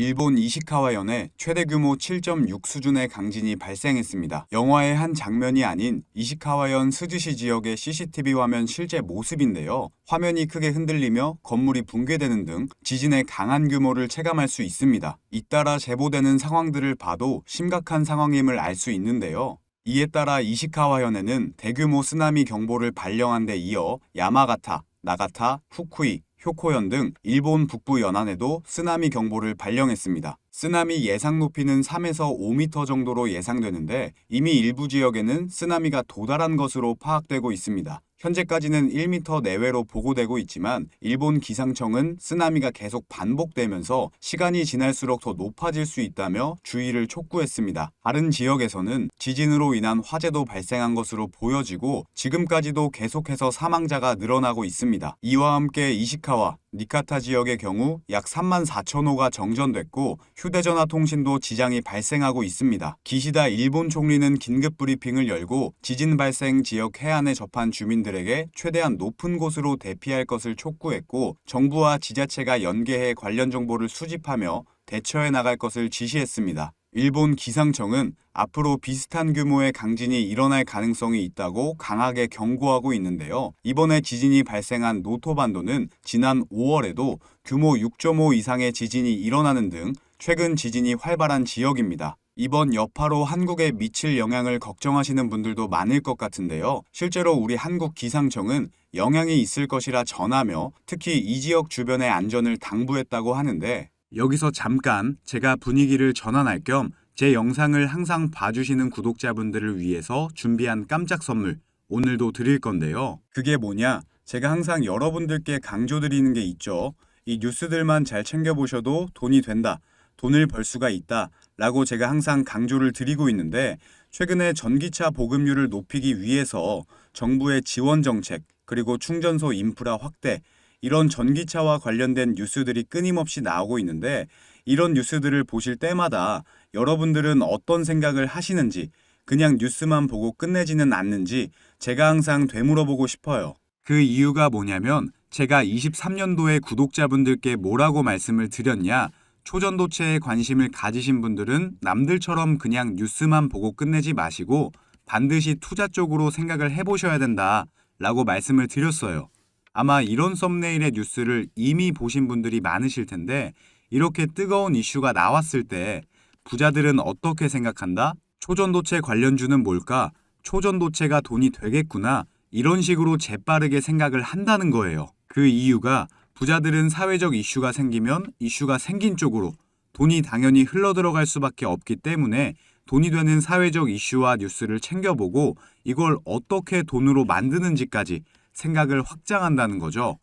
일본 이시카와현에 최대 규모 7.6 수준의 강진이 발생했습니다. 영화의 한 장면이 아닌 이시카와현 스즈시 지역의 CCTV 화면 실제 모습인데요. 화면이 크게 흔들리며 건물이 붕괴되는 등 지진의 강한 규모를 체감할 수 있습니다. 잇따라 제보되는 상황들을 봐도 심각한 상황임을 알 수 있는데요. 이에 따라 이시카와현에는 대규모 쓰나미 경보를 발령한 데 이어 야마가타, 나가타, 후쿠이, 효코현 등 일본 북부 연안에도 쓰나미 경보를 발령했습니다. 쓰나미 예상 높이는 3에서 5m 정도로 예상되는데 이미 일부 지역에는 쓰나미가 도달한 것으로 파악되고 있습니다. 현재까지는 1m 내외로 보고되고 있지만 일본 기상청은 쓰나미가 계속 반복되면서 시간이 지날수록 더 높아질 수 있다며 주의를 촉구했습니다. 다른 지역에서는 지진으로 인한 화재도 발생한 것으로 보여지고 지금까지도 계속해서 사망자가 늘어나고 있습니다. 이와 함께 이시카와 니카타 지역의 경우 약 3만 4천 호가 정전됐고 휴대전화 통신도 지장이 발생하고 있습니다. 기시다 일본 총리는 긴급 브리핑을 열고 지진 발생 지역 해안에 접한 주민들에게 최대한 높은 곳으로 대피할 것을 촉구했고 정부와 지자체가 연계해 관련 정보를 수집하며 대처해 나갈 것을 지시했습니다. 일본 기상청은 앞으로 비슷한 규모의 강진이 일어날 가능성이 있다고 강하게 경고하고 있는데요. 이번에 지진이 발생한 노토반도는 지난 5월에도 규모 6.5 이상의 지진이 일어나는 등 최근 지진이 활발한 지역입니다. 이번 여파로 한국에 미칠 영향을 걱정하시는 분들도 많을 것 같은데요. 실제로 우리 한국 기상청은 영향이 있을 것이라 전하며 특히 이 지역 주변의 안전을 당부했다고 하는데 여기서 잠깐 제가 분위기를 전환할 겸 제 영상을 항상 봐주시는 구독자분들을 위해서 준비한 깜짝 선물 오늘도 드릴 건데요. 그게 뭐냐? 제가 항상 여러분들께 강조드리는 게 있죠. 이 뉴스들만 잘 챙겨보셔도 돈이 된다. 돈을 벌 수가 있다. 라고 제가 항상 강조를 드리고 있는데 최근에 전기차 보급률을 높이기 위해서 정부의 지원 정책 그리고 충전소 인프라 확대 이런 전기차와 관련된 뉴스들이 끊임없이 나오고 있는데 이런 뉴스들을 보실 때마다 여러분들은 어떤 생각을 하시는지 그냥 뉴스만 보고 끝내지는 않는지 제가 항상 되물어보고 싶어요. 그 이유가 뭐냐면 제가 23년도에 구독자분들께 뭐라고 말씀을 드렸냐 초전도체에 관심을 가지신 분들은 남들처럼 그냥 뉴스만 보고 끝내지 마시고 반드시 투자 쪽으로 생각을 해보셔야 된다 라고 말씀을 드렸어요. 아마 이런 썸네일의 뉴스를 이미 보신 분들이 많으실 텐데 이렇게 뜨거운 이슈가 나왔을 때 부자들은 어떻게 생각한다? 초전도체 관련주는 뭘까? 초전도체가 돈이 되겠구나. 이런 식으로 재빠르게 생각을 한다는 거예요. 그 이유가 부자들은 사회적 이슈가 생기면 이슈가 생긴 쪽으로 돈이 당연히 흘러들어갈 수밖에 없기 때문에 돈이 되는 사회적 이슈와 뉴스를 챙겨보고 이걸 어떻게 돈으로 만드는지까지 생각을 확장한다는 거죠.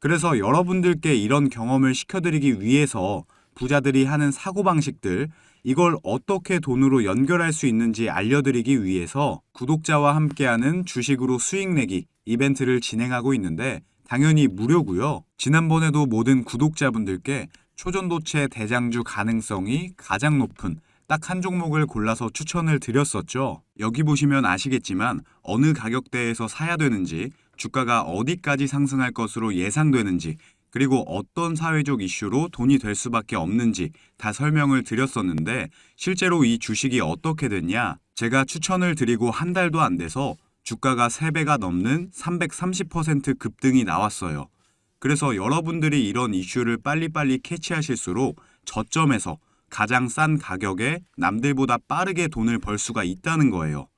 그래서 여러분들께 이런 경험을 시켜드리기 위해서 부자들이 하는 사고방식들, 이걸 어떻게 돈으로 연결할 수 있는지 알려드리기 위해서 구독자와 함께하는 주식으로 수익 내기 이벤트를 진행하고 있는데 당연히 무료고요. 지난번에도 모든 구독자분들께 초전도체 대장주 가능성이 가장 높은 딱 한 종목을 골라서 추천을 드렸었죠. 여기 보시면 아시겠지만 어느 가격대에서 사야 되는지 주가가 어디까지 상승할 것으로 예상되는지 그리고 어떤 사회적 이슈로 돈이 될 수밖에 없는지 다 설명을 드렸었는데 실제로 이 주식이 어떻게 됐냐? 제가 추천을 드리고 한 달도 안 돼서 주가가 3배가 넘는 330% 급등이 나왔어요. 그래서 여러분들이 이런 이슈를 빨리빨리 캐치하실수록 저점에서 가장 싼 가격에 남들보다 빠르게 돈을 벌 수가 있다는 거예요.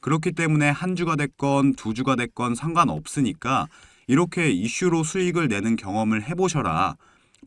그렇기 때문에 한 주가 됐건 두 주가 됐건 상관없으니까 이렇게 이슈로 수익을 내는 경험을 해보셔라.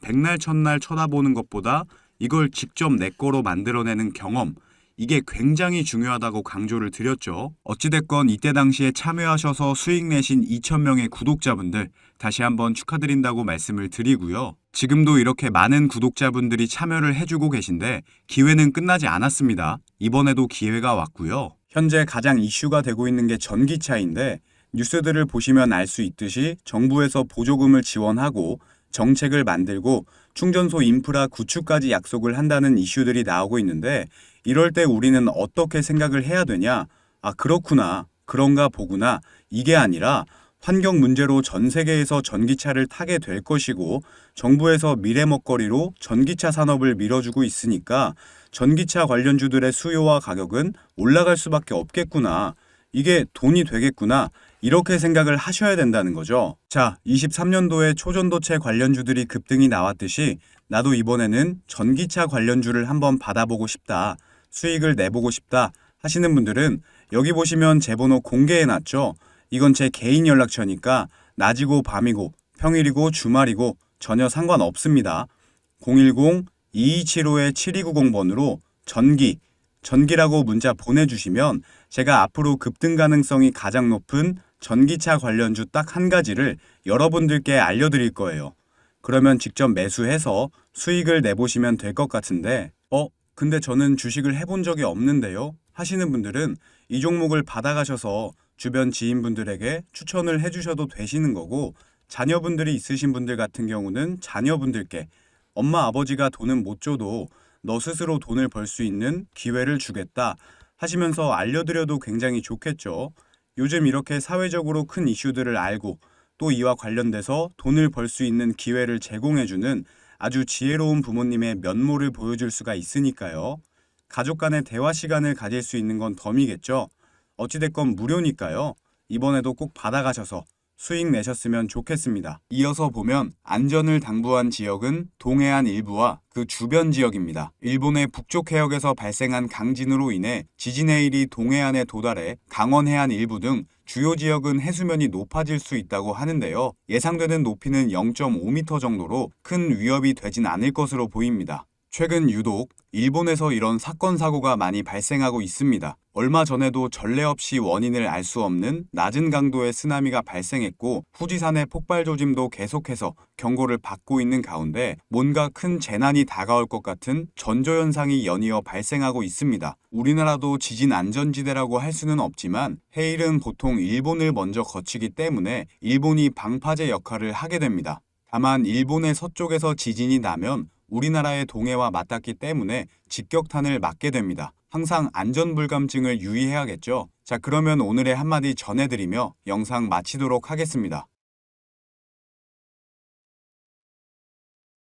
백날 첫날 쳐다보는 것보다 이걸 직접 내 거로 만들어내는 경험, 이게 굉장히 중요하다고 강조를 드렸죠. 어찌됐건 이때 당시에 참여하셔서 수익 내신 2,000명의 구독자분들 다시 한번 축하드린다고 말씀을 드리고요. 지금도 이렇게 많은 구독자분들이 참여를 해주고 계신데 기회는 끝나지 않았습니다. 이번에도 기회가 왔고요. 현재 가장 이슈가 되고 있는 게 전기차인데 뉴스들을 보시면 알 수 있듯이 정부에서 보조금을 지원하고 정책을 만들고 충전소 인프라 구축까지 약속을 한다는 이슈들이 나오고 있는데 이럴 때 우리는 어떻게 생각을 해야 되냐? 아, 그렇구나. 그런가 보구나. 이게 아니라 환경 문제로 전 세계에서 전기차를 타게 될 것이고 정부에서 미래 먹거리로 전기차 산업을 밀어주고 있으니까 전기차 관련주들의 수요와 가격은 올라갈 수밖에 없겠구나. 이게 돈이 되겠구나. 이렇게 생각을 하셔야 된다는 거죠. 자, 23년도에 초전도체 관련주들이 급등이 나왔듯이 나도 이번에는 전기차 관련주를 한번 받아보고 싶다. 수익을 내보고 싶다. 하시는 분들은 여기 보시면 제 번호 공개해 놨죠. 이건 제 개인 연락처니까 낮이고 밤이고 평일이고 주말이고 전혀 상관없습니다. 010-2275-7290번으로 전기, 전기라고 문자 보내주시면 제가 앞으로 급등 가능성이 가장 높은 전기차 관련주 딱 한 가지를 여러분들께 알려드릴 거예요. 그러면 직접 매수해서 수익을 내보시면 될 것 같은데, 어, 근데 저는 주식을 해본 적이 없는데요? 하시는 분들은 이 종목을 받아가셔서 주변 지인분들에게 추천을 해주셔도 되시는 거고, 자녀분들이 있으신 분들 같은 경우는 자녀분들께 엄마 아버지가 돈은 못 줘도 너 스스로 돈을 벌 수 있는 기회를 주겠다 하시면서 알려드려도 굉장히 좋겠죠. 요즘 이렇게 사회적으로 큰 이슈들을 알고 또 이와 관련돼서 돈을 벌 수 있는 기회를 제공해주는 아주 지혜로운 부모님의 면모를 보여줄 수가 있으니까요. 가족 간의 대화 시간을 가질 수 있는 건 덤이겠죠. 어찌됐건 무료니까요. 이번에도 꼭 받아가셔서 수익 내셨으면 좋겠습니다. 이어서 보면 안전을 당부한 지역은 동해안 일부와 그 주변 지역입니다. 일본의 북쪽 해역에서 발생한 강진으로 인해 지진의 일이 동해안에 도달해 강원 해안 일부 등 주요 지역은 해수면이 높아질 수 있다고 하는데요. 예상되는 높이는 0.5m 정도로 큰 위협이 되진 않을 것으로 보입니다. 최근 유독 일본에서 이런 사건 사고가 많이 발생하고 있습니다. 얼마 전에도 전례 없이 원인을 알 수 없는 낮은 강도의 쓰나미가 발생했고 후지산의 폭발 조짐도 계속해서 경고를 받고 있는 가운데 뭔가 큰 재난이 다가올 것 같은 전조 현상이 연이어 발생하고 있습니다. 우리나라도 지진 안전지대라고 할 수는 없지만 해일은 보통 일본을 먼저 거치기 때문에 일본이 방파제 역할을 하게 됩니다. 다만 일본의 서쪽에서 지진이 나면 우리나라의 동해와 맞닿기 때문에 직격탄을 맞게 됩니다. 항상 안전불감증을 유의해야겠죠. 자, 그러면 오늘의 한마디 전해드리며 영상 마치도록 하겠습니다.